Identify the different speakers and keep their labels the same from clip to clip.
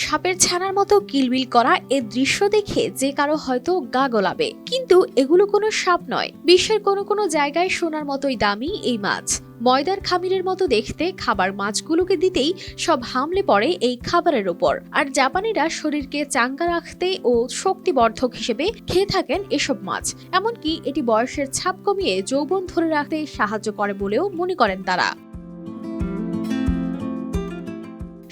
Speaker 1: সাপের ছানার মতো কিলবিল করা এ দৃশ্য দেখে যে কারও হয়তো গা গোলাবে। কিন্তু এগুলো কোনো সাপ নয়। বিশ্বের কোনো কোনো জায়গায় সোনার মতোই দামি এই মাছ। ময়দার খামিরের মতো দেখতে খাবার মাছগুলোকে দিতেই সব হামলে পড়ে এই খাবারের ওপর। আর জাপানিরা শরীরকে চাঙ্গা রাখতে ও শক্তিবর্ধক হিসেবে খেয়ে থাকেন এসব মাছ। এমনকি এটি বয়সের ছাপ কমিয়ে যৌবন ধরে রাখতে সাহায্য করে বলেও মনে করেন তারা।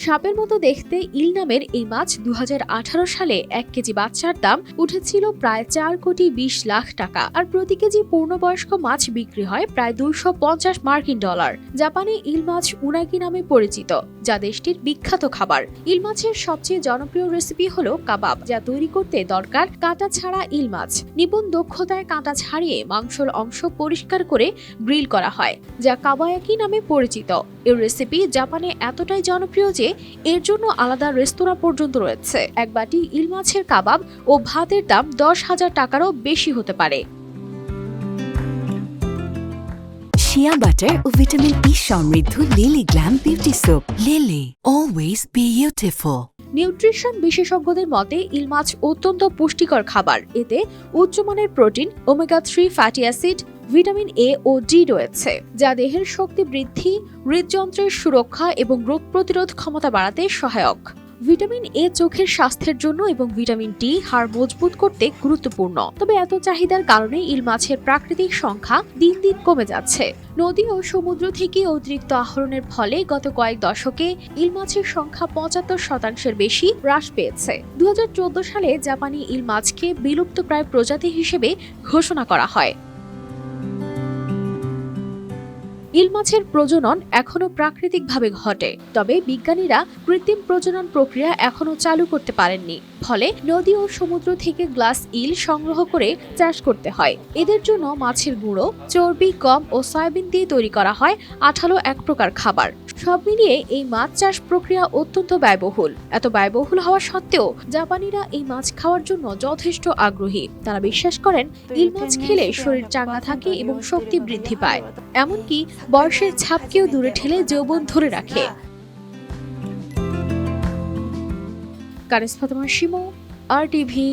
Speaker 1: সাপের মতো দেখতে ইল নামের এই মাছ দু হাজার আঠারো সালে এক কেজি বাচ্চার দাম উঠেছিল প্রায় চার কোটি বিশ লাখ টাকা। আর প্রতি কেজি পূর্ণবয়স্ক মাছ বিক্রি হয় প্রায় দুইশো পঞ্চাশ মার্কিন ডলার। জাপানে ইল মাছ উনাগি নামে পরিচিত, যা দেশটির বিখ্যাত খাবার। ইল মাছের সবচেয়ে জনপ্রিয় রেসিপি হলো কাবাব, যা তৈরি করতে দরকার কাঁটা ছাড়া ইল মাছ। নিপুণ দক্ষতায় কাঁটা ছাড়িয়ে মাংসর অংশ পরিষ্কার করে গ্রিল করা হয়, যা কাবায়াকি নামে পরিচিত। এর রেসিপি জাপানে এতটাই জনপ্রিয় যে এর জন্য আলাদা রেস্তোরাঁ পর্যন্ত রয়েছে। এক বাটি ইল মাছের কাবাব ও ভাতের দাম দশ হাজার টাকারও বেশি হতে পারে।
Speaker 2: শিয়া বাটার ও ভিটামিন ই সমৃদ্ধ Lily glam beauty soap Lily always beautiful
Speaker 1: nutrition বিশেষজ্ঞদের মতে ইল মাছ অত্যন্ত পুষ্টিকর খাবার। এতে উচ্চমানের protein omega three fatty acid vitamin A O D রয়েছে, যা দেহের শক্তি বৃদ্ধি, হৃদযন্ত্রের সুরক্ষা এবং রোগ প্রতিরোধ ক্ষমতা বাড়াতে সহায়ক। ভিটামিন এ চোখের স্বাস্থ্যের জন্য এবং ভিটামিন ডি হাড় মজবুত করতে গুরুত্বপূর্ণ। তবে এত চাহিদার কারণে ইল মাছের প্রাকৃতিক সংখ্যা দিন দিন কমে যাচ্ছে। নদী ও সমুদ্র থেকে অতিরিক্ত আহরণের ফলে গত কয়েক দশকে ইল মাছের সংখ্যা পঁচাত্তর শতাংশের বেশি হ্রাস পেয়েছে। দু হাজার চোদ্দ সালে জাপানি ইল মাছকে বিলুপ্তপ্রায় প্রজাতি হিসেবে ঘোষণা করা হয়। ইল মাছের প্রজনন এখনও প্রাকৃতিকভাবে ঘটে তবে বিজ্ঞানীরা কৃত্রিম প্রজনন প্রক্রিয়া এখনও চালু করতে পারেননি। ফলে নদী ও সমুদ্র থেকে গ্লাস ইল সংগ্রহ করে চাষ করতে হয়। এদের জন্য মাছের গুঁড়ো চর্বি গম ও সয়াবিন দিয়ে তৈরি করা হয় আঠালো এক প্রকার খাবার। সব মিলিয়ে এই মাছ চাষ প্রক্রিয়া অত্যন্ত ব্যয়বহুল। এত ব্যয়বহুল হওয়া সত্ত্বেও জাপানিরা এই মাছ খাওয়ার জন্য যথেষ্ট আগ্রহী। তারা বিশ্বাস করেন ইল মাছ খেলে শরীর চাঙ্গা থাকে এবং শক্তি বৃদ্ধি পায়। এমনকি বয়সের ছাপকেও দূরে ঠেলে যৌবন ধরে রাখে। কারেস ফাতেমা শিমো আর টিভি